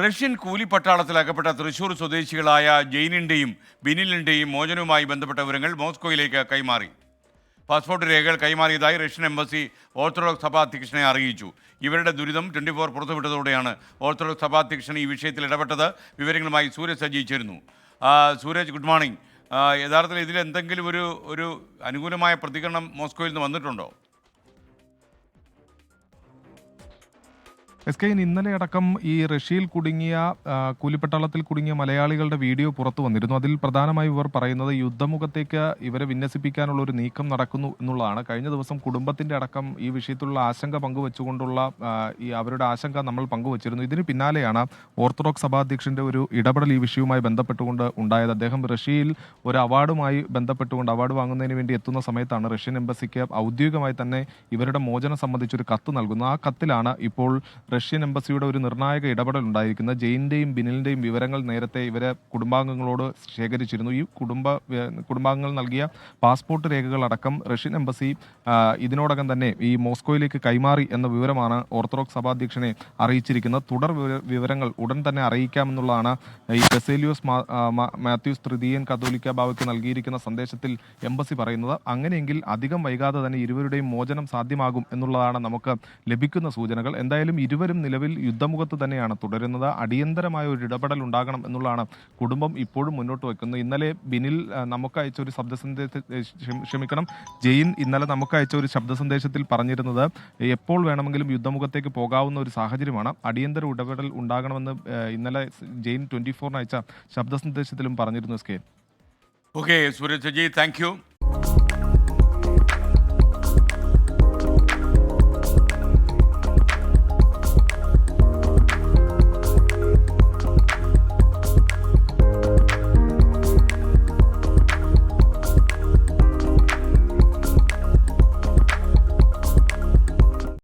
Russian കൂലിപ്പട്ടാളത്തിൽ അകപ്പെട്ട തൃശൂർ സ്വദേശികളായ ജെയിനിന്റെയും ബിനിലിന്റെയും മോചനവുമായി ബന്ധപ്പെട്ട വിവരങ്ങൾ മോസ്കോയിലേക്ക് കൈമാറി. പാസ്പോർട്ട് രേഖകൾ കൈമാറിയതായി റഷ്യൻ എംബസി ഓർത്തഡോക്സ് സഭാ അധ്യക്ഷനെ അറിയിച്ചു. ഇവരുടെ ദുരിതം ട്വന്റി ഫോർ പുറത്തുവിട്ടതോടെയാണ് ഓർത്തഡോക്സ് സഭാ അധ്യക്ഷൻ ഈ വിഷയത്തിൽ ഇടപെട്ടത്. വിവരങ്ങളുമായി സൂരജ് സജ്ജീച്ചിരുന്നു സൂരജ് ഗുഡ് മോർണിംഗ്. യഥാർത്ഥത്തിൽ ഇതിൽ എന്തെങ്കിലും ഒരു ഒരു അനുകൂലമായ പ്രതികരണം മോസ്കോയിൽ നിന്ന് വന്നിട്ടുണ്ടോ? എസ് കെ ഇന്നലെ അടക്കം ഈ റഷ്യയിൽ കുടുങ്ങിയ കൂലിപ്പട്ടാളത്തിൽ കുടുങ്ങിയ മലയാളികളുടെ വീഡിയോ പുറത്തു വന്നിരുന്നു. അതിൽ പ്രധാനമായും ഇവർ പറയുന്നത് യുദ്ധമുഖത്തേക്ക് ഇവരെ വിന്യസിപ്പിക്കാനുള്ള ഒരു നീക്കം നടക്കുന്നു എന്നുള്ളതാണ്. കഴിഞ്ഞ ദിവസം കുടുംബത്തിന്റെ അടക്കം ഈ വിഷയത്തിലുള്ള ആശങ്ക പങ്കുവെച്ചുകൊണ്ടുള്ള ഈ അവരുടെ ആശങ്ക നമ്മൾ പങ്കുവച്ചിരുന്നു. ഇതിന് പിന്നാലെയാണ് ഓർത്തഡോക്സ് സഭാധ്യക്ഷന്റെ ഒരു ഇടപെടൽ ഈ വിഷയവുമായി ബന്ധപ്പെട്ടുകൊണ്ട് ഉണ്ടായത്. അദ്ദേഹം റഷ്യയിൽ ഒരു അവാർഡുമായി ബന്ധപ്പെട്ടുകൊണ്ട് അവാർഡ് വാങ്ങുന്നതിന് വേണ്ടി എത്തുന്ന സമയത്താണ് റഷ്യൻ എംബസിക്ക് ഔദ്യോഗികമായി തന്നെ ഇവരുടെ മോചനം സംബന്ധിച്ചൊരു കത്ത് നൽകുന്നത്. ആ കത്തിലാണ് ഇപ്പോൾ റഷ്യൻ എംബസിയുടെ ഒരു നിർണായക ഇടപെടൽ ഉണ്ടായിരിക്കുന്നത് ജെയിന്റെയും ബിനിലിന്റെയും വിവരങ്ങൾ നേരത്തെ ഇവരെ കുടുംബാംഗങ്ങളോട് ശേഖരിച്ചിരുന്നു. ഈ കുടുംബ കുടുംബാംഗങ്ങൾ നൽകിയ പാസ്പോർട്ട് രേഖകളടക്കം റഷ്യൻ എംബസി ഇതിനോടകം തന്നെ ഈ മോസ്കോയിലേക്ക് കൈമാറി എന്ന വിവരമാണ് ഓർത്തഡോക്സ് സഭാധ്യക്ഷനെ അറിയിച്ചിരിക്കുന്നത്. തുടർ വിവരങ്ങൾ ഉടൻ തന്നെ അറിയിക്കാമെന്നുള്ളതാണ് ഈ ബെസേലിയോസ് മാത്യൂസ് തൃതീയൻ കത്തോലിക്ക ബാബയ്ക്ക് നൽകിയിരിക്കുന്ന സന്ദേശത്തിൽ എംബസി പറയുന്നത്. അങ്ങനെയെങ്കിൽ അധികം വൈകാതെ തന്നെ ഇരുവരുടെയും മോചനം സാധ്യമാകും എന്നുള്ളതാണ് നമുക്ക് ലഭിക്കുന്ന സൂചനകൾ. എന്തായാലും ഇരുവരും നിലവിൽ യുദ്ധമുഖത്ത് തന്നെയാണ്. തുടരുന്നത് അടിയന്തരമായ ഒരു ഇടപെടൽ ഉണ്ടാകണം എന്നുള്ളതാണ് കുടുംബം ഇപ്പോഴും മുന്നോട്ട് വയ്ക്കുന്നത്. ഇന്നലെ ബിനിൽ നമുക്ക് അയച്ച ഒരു ശബ്ദ ക്ഷമിക്കണം. ജെയിൻ ഇന്നലെ നമുക്ക് അയച്ച ഒരു ശബ്ദ സന്ദേശത്തിൽ പറഞ്ഞിരുന്നത് എപ്പോൾ വേണമെങ്കിലും യുദ്ധമുഖത്തേക്ക് പോകാവുന്ന ഒരു സാഹചര്യമാണ്. അടിയന്തര ഇടപെടൽ ഉണ്ടാകണമെന്ന് ഇന്നലെ ജെയിൻ ട്വന്റി ഫോറിന് അയച്ച ശബ്ദ സന്ദേശത്തിലും പറഞ്ഞിരുന്നു S K. Okay Suresh ji thank